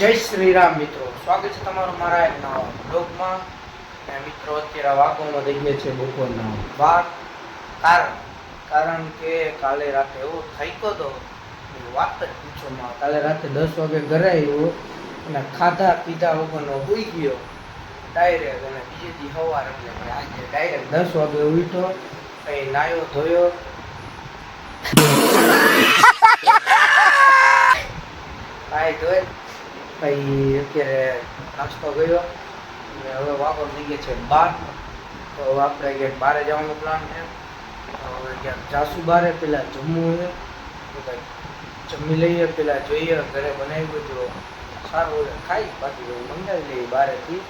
જય શ્રી રામ મિત્રો. સ્વાગત છે તમારું મારા એક નવા બ્લોગમાં. અને મિત્રો, અત્યારે વાગોમાં થઈ ગયા છે બપોરના બાર. કારણ કારણ કે કાલે રાતે એવો થાક્યો હતો. કે વાત જ પૂછો માં કાલે રાતે દસ વાગે ઘરે આવ્યો અને ખાધા પીધા વગરનો ઉઈ ગયો. ડાયરેક્ટ અને બીજે દી સવાર એટલે આજે ડાયરેક્ટ દસ વાગે ઉઠ્યો કંઈ નાયો ધોયો પછી અત્યારે નાસ્તો કર્યો. અને હવે વાપર થઈ ગયા છે બાર. તો હવે આપણે ક્યાંક બહારે જવાનો પ્લાન છે. તો હવે ક્યાંક જાસુ બારે, પેલા જમવું છે. તો કંઈક જમી લઈએ, પેલા જોઈએ, ઘરે બનાવ્યું તો સારું હોય, ખાઈ. બાકી તો મંગાવી લઈએ બહારેથી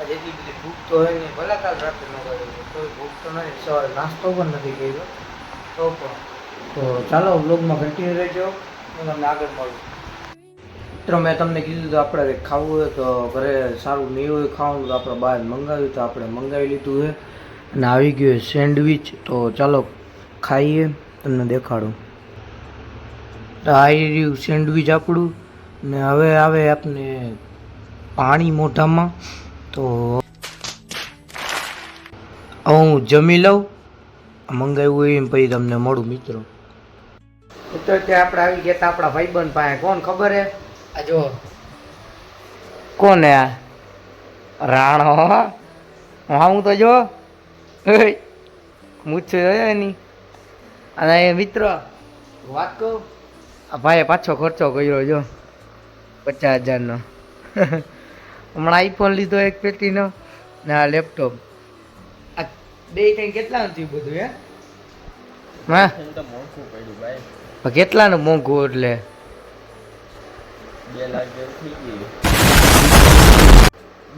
આજે એટલી બધી ભૂખ તો હોય નહીં. ભલે કાલ રાતે ન કર્યો કોઈ ભૂખ તો નથી. સવારે નાસ્તો પણ નથી કર્યો. તો પણ. તો ચાલો બ્લોગમાં કન્ટિન્યુ રહેજો. હું તમને આગળ મળું. મિત્રો મેં તમને કીધું તો આપણે ખાવું હોય તો ઘરે સારું નહીં હોય ખાવાનું તો આપણે બહાર મંગાવ્યું તો આપણે મંગાવી લીધું છે. અને આવી ગયું સેન્ડવિચ. તો ચાલો ખાઈએ, તમને દેખાડું. તો આવી રહ્યું સેન્ડવિચ આપણું. ને હવે આવે આપને પાણી મોઢામાં. તો હું જમી લઉં. મંગાવ્યું એમ પછી તમને મળું મિત્રો. મિત્રો ત્યાં આપણે આવી ગયા તા આપણા ભાઈબંધ પાસે. કોણ ખબર હે? આ જો કોને આ? રાણો હું? તો જો મૂછ એની. અને એ મિત્ર. વાત કહું? આ ભાઈએ પાછો ખર્ચો કર્યો જો. પચાસ હજારનો. હમણાં આઈફોન લીધો એક પેટીનો ને આ લેપટોપ. આ બે કંઈ કેટલા થયું બધું હે? હા? એમ તો મોંઘું પડ્યું ભાઈ. પણ કેટલાનું મોંઘું એટલે? બે લાખ જેવું થઈ ગયું.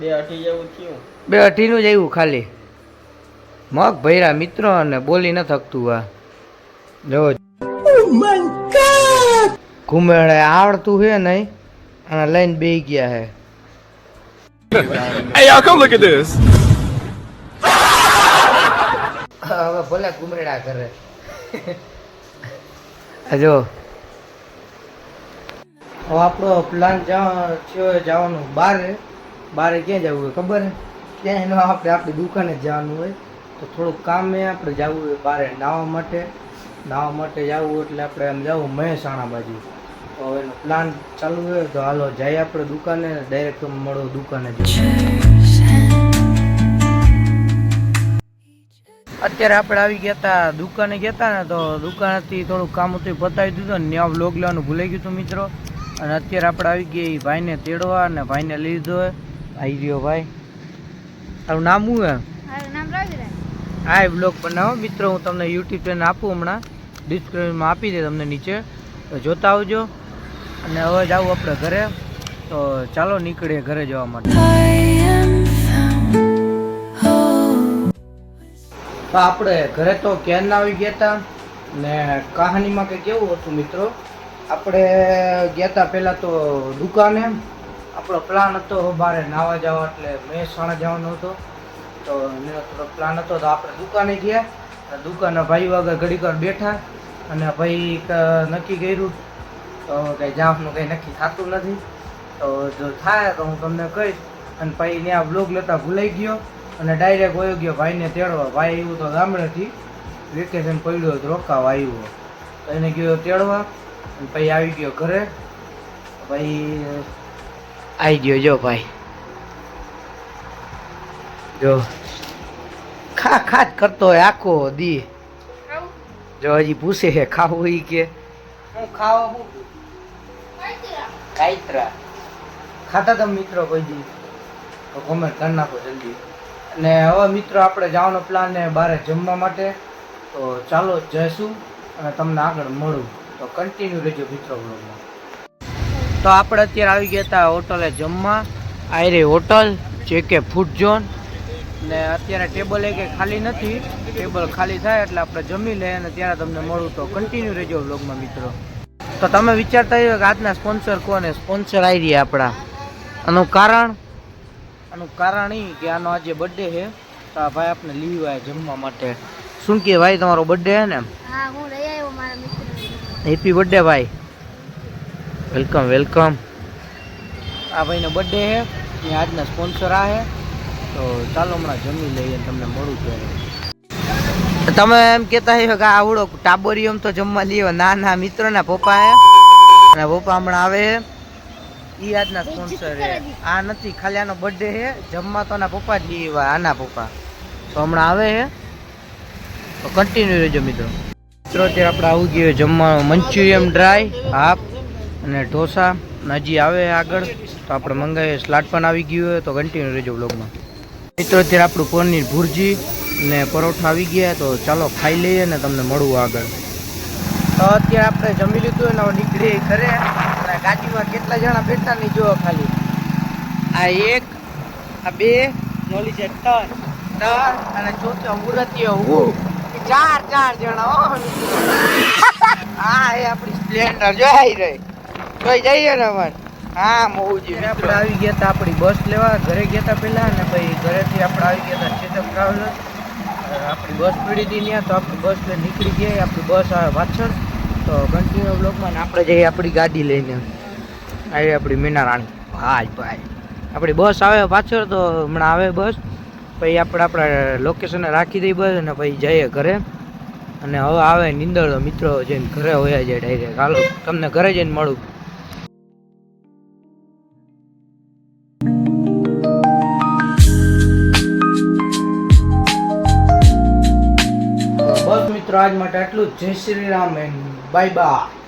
બે અઢી જેવું થયું. બે અઢીનું જ આવ્યું ખાલી. મગ ભૈરા મિત્રો અને બોલી ન થકતું આ. જો ઘુમેડે આવડતું છે નહીં અને લઈને બે ગયા હે. Hey, y'all, come look at this. હવે ભલે ઘુમેડા કરે. જો. હવે આપણો પ્લાન જવાનું. બહાર બહાર ક્યાં જવું હોય ખબર ત્યાં એનો આપણે આપણી દુકાને જવાનું હોય તો થોડુંક કામ આપણે જવું હોય બહાર નાહવા માટે. નાહવા માટે જવું એટલે આપણે એમ જવું મહેસાણા બાજુ. તો એનો પ્લાન ચાલુ હોય તો હાલો જઈએ આપણે દુકાને. ડાયરેક્ટ મળો દુકાને અત્યારે આપણે આવી ગયા હતા દુકાને ગયા હતા ને તો દુકાનેથી થોડુંક કામ હતું પતાવી દીધું ને ત્યાં વ્લોગ લેવાનું ભૂલાઈ ગયું હતું મિત્રો. અને અત્યારે આપણે આવી ગયા એ ભાઈને તેડવા અને ભાઈને લીધો આવી ગયો ભાઈ. તારું નામ શું હે? હા એ બ્લોગ બનાવો. મિત્રો હું તમને યુટ્યુબ ચેનલ આપું હમણાં. ડિસ્ક્રિપ્શનમાં આપી દે તમને નીચે. તો જોતા આવજો. અને હવે આવું આપણે ઘરે. તો ચાલો નીકળીએ ઘરે જવા માટે. તો આપણે ઘરે તો ક્યારના આવી ગયા હતા ને કહાનીમાં કંઈક કેવું હતું મિત્રો? આપણે ગયા હતા પહેલાં તો દુકાને, આપણો પ્લાન હતો બારે નાવા જવા, એટલે મહેસાણા જવાનો હતો. તો એનો થોડો પ્લાન હતો, તો આપણે દુકાને ગયા. તો દુકાને ભાઈ વગર ઘડીક બેઠા અને ભાઈ નક્કી કર્યું. તો કંઈ જવાનું કંઈ નક્કી થતું નથી. તો જો થાય તો હું તમને કહીશ. અને ભાઈ ત્યાં બ્લોગ લેતા ભૂલાઈ ગયો અને ડાયરેક્ટ વયો ગયો. ભાઈને તેડવા. ભાઈ એવું તો ગામડેથી વેકેશન પડ્યું હતું રોકાવા આવ્યું. તો એને ગયો તેડવા. અને પછી આવી ગયો ઘરે. ભાઈ આવી ગયો જો ભાઈ. જો. ખા ખાત કરતો હોય આખો દી. જો હજી પૂછે છે ખાવું ઈ કે. હું ખાવા હું? કાંઈ ખાતા તમે મિત્રો કોઈ દી? તો કોમેન્ટ કરી નાખો જલ્દી. અને હવે મિત્રો આપણે જવાનો પ્લાન ને બહાર જમવા માટે. તો ચાલો જઈશું અને તમને આગળ મળું. તો કન્ટિન્યુ રહેજો મિત્રો બ્લોગમાં તો આપણે અત્યારે આવી ગયા હતા હોટલે જમવા. આયરે હોટલ, જે કે ફૂડ ઝોન ને અત્યારે ટેબલ એ કે ખાલી નથી. ટેબલ ખાલી થાય એટલે આપણે જમી લઈએ અને ત્યારે તમને મળું. તો કન્ટિન્યુ રહેજો બ્લોગમાં મિત્રો. તો તમે વિચારતા હોય કે આજના સ્પોન્સર કોને સ્પોન્સર આવી રહ્યા આપણા. આનું કારણ? આનું કારણ એ કે આનો આજે બર્થડે છે. તો આ ભાઈ આપણે લીવ આવ્યા જમવા માટે. શું કે ભાઈ, તમારો બર્થડે છે ને? હા, હું લઈ આવ્યો મારા મિત્ર હેપી બર્થડે ભાઈ. વેલકમ વેલકમ આ ભાઈનો બર્થડે છે. એ આજના સ્પોન્સર આ છે. તો ચાલો હમણાં જમી લઈએ તમને મળું ત્યારે તમે એમ કહેતા હશો કે આવડો ટાબોરિયમ તો જમવા લઈએ ના ના મિત્રોના પપ્પા હે અને પપ્પા હમણાં આવે છે. એ આજના સ્પોન્સર છે. આ નથી ખાલી આનો બર્થડે છે. જમવા તો આના પપ્પા જ લઈએ આના પપ્પા. તો હમણાં આવે છે. તો કન્ટિન્યુ રહેજો મિત્રો. મિત્રો, અત્યારે આપણે આવું ગયું જમવાનું. મંચુરિયમ ડ્રાય, હાફ અને ઢોસા. હજી આવે આગળ, તો આપણે મંગાવીએ. સ્લાટ પણ આવી ગયું હોય, તો કન્ટિન્યુ રહેજો બ્લોગમાં મિત્રો, અત્યારે આપણું પનીર ભુરજી ને પરોઠા આવી ગયા, તો ચાલો ખાઈ લઈએ ને તમને મળવું આગળ. તો અત્યારે આપણે જમી લીધું અને નીકળીએ નીકળી ઘરે. અને ગાડીમાં કેટલા જણા બેઠા નહીં જુઓ ખાલી. આ એક, આ બે નોલી છે ત્રણ. ત્રણ અને ચોથો મુરતીયો. હું ચાર ચાર જણા હા. એ આપણી સ્પ્લેન્ડર જોઈ રહી. જોઈ જઈએ ને અમારે. હા મોહુજી આપણે આવી ગયા હતા આપણી બસ લેવા. ઘરે ગયા હતા પહેલાં અને ભાઈ ઘરેથી આપણે આવી ગયા હતા ચેતક ટ્રાવેલર્સ આપણી બસ પડી હતી ત્યાં તો આપણી બસ લઈને નીકળી ગયા આપણી બસ આવે પાછળ તો કન્ટિન્યુ બ્લોકમાં આપણે જઈએ આપણી ગાડી લઈને. આવી આપણી મીના રાણી ભાઈ ભાઈ. આપણી બસ આવે પાછળ તો હમણાં આવે બસ. પછી આપણે આપણા લોકેશન રાખી દઈ બસ અને પછી જઈએ ઘરે. અને હવે આવે નીંદર મિત્રો જઈને ઘરે હોયા જાય ડાયરેક્ટ હાલો, તમને ઘરે જઈને મળું. બસ મિત્રો, આજ માટે આટલું જય Shri Ram and bye bye